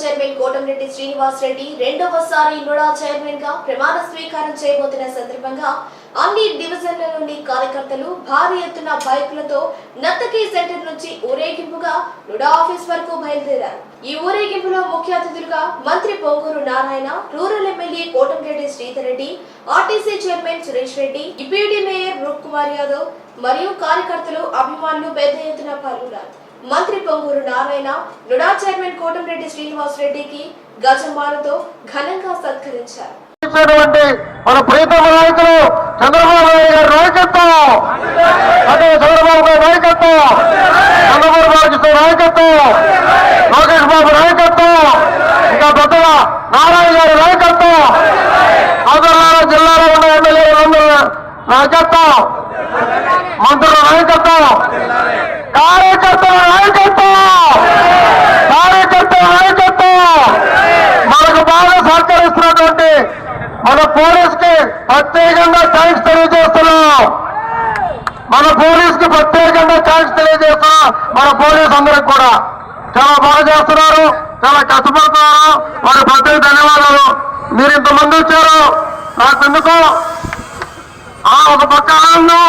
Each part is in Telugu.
చైర్మన్ కోటంరెడ్డి శ్రీనివాస్ రెడ్డి రెండవసారి నుడా చైర్మన్గా ప్రమాణ స్వీకారం చేయబోతున్న సందర్భంగా అన్ని డివిజన్ల నుండి కార్యకర్తలు భారీ ఎత్తున బైకులతో నత్తకి సెంటర్ నుంచి ఊరేగింపుగా నుడా ఆఫీస్ వరకు బయలుదేరారు. ఈ ఊరేగింపులో ముఖ్య అతిథులుగా మంత్రి Ponguru Narayana rural MLA Kotamreddy Sridhar Reddy RTC chairman Suresh Reddy deputy mayor Roop Kumar Yadav మరియు కార్యకర్తలు అభిమానులు పెద్ద ఎత్తున పాల్గొన్నారు. మంత్రి పొంగూరు నారాయణ నుడా చైర్మన్ కోటంరెడ్డి శ్రీనివాస్ రెడ్డికి గజమాలతో ఘనంగా సత్కరించారు. మన ప్రీతమ నాయకులు చంద్రబాబు నాయుడు గారి నాయకత్వం. అంటే చంద్రబాబు గారి నాయకత్వం. చంద్రబాబు బాలకృష్ణ నాయకత్వం. లోకేష్ బాబు నాయకత్వం. ఇంకా పెద్దల నారాయణ గారి నాయకత్వం. ఆంధ్రలో జిల్లాలో ఉన్న ఎమ్మెల్యేలందరూ నాయకత్వం. మంత్రుల నాయకత్వం. కార్యకర్తల నాయకత్వం కార్యకర్తల నాయకత్వం మనకు బాగా సహకరిస్తున్నటువంటి మన పోలీస్కి ప్రత్యేకంగా థ్యాంక్స్ తెలియజేస్తున్నాం. మన పోలీస్కి ప్రత్యేకంగా థ్యాంక్స్ తెలియజేస్తున్నాం. మన పోలీస్ అందరికి కూడా. చాలా బాగా చేస్తున్నారు. చాలా కష్టపడుతున్నారు. వారి ప్రత్యేక ధన్యవాదాలు. మీరు ఇంతమంది వచ్చారు. నాకు ఎందుకో ఆ ఒక పక్క ఆనందం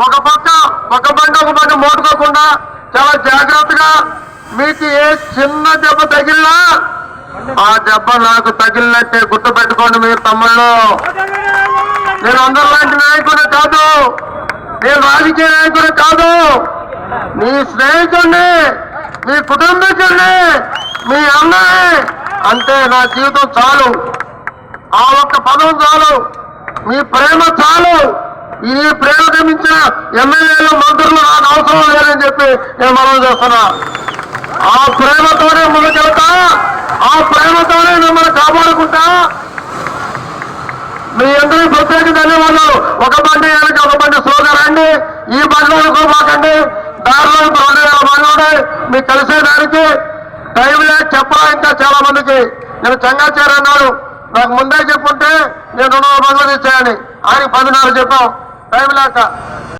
ఒక పక్క ఒక పంట ఒక పక్క మోటుకోకుండా చాలా జాగ్రత్తగా మీకు ఏ చిన్న దెబ్బ తగిలినా ఆ దెబ్బ నాకు తగిలినట్టే గుర్తు పెట్టుకోండి మీరు తమ్ముళ్ళు. నేను అందరిలాంటి నాయకుడు కాదు. నేను రాజకీయ నాయకుడు కాదు. మీ స్నేహితుడిని మీ కుటుంబీకుడిని మీ అమ్మాయి అంటే నా జీవితం చాలు. ఆ ఒక్క పదం చాలు. మీ ప్రేమ చాలు. ఈ ప్రేమ గమించిన ఎమ్మెల్యేలు మంత్రులు నాకు అవసరం లేదని చెప్పి నేను మనం చేస్తున్నా. ఆ ప్రేమతోనే ముందుకెళ్తా ఆ ప్రేమతోనే మిమ్మల్ని కాపాడుకుంటా. మీ అందరికీ ప్రత్యేక ధన్యవాదాలు. ఒక బండి వెనక ఒక బండి సోదరండి ఈ బండిలో అనుకోమాకండి దారిలో ఇప్పుడు రెండు వేల బండ్లు ఉన్నాయి మీకు కలిసేదానికి టైం లేక చెప్పాలి ఇంకా చాలా మందికి. నేను చెంగాచారి అన్నాడు. నాకు ముందే చెప్పుంటే నేను రెండు వందల బండ్లు తెచ్చాయని ఆయన పదిన్నర చెప్పాం. టైం లేక.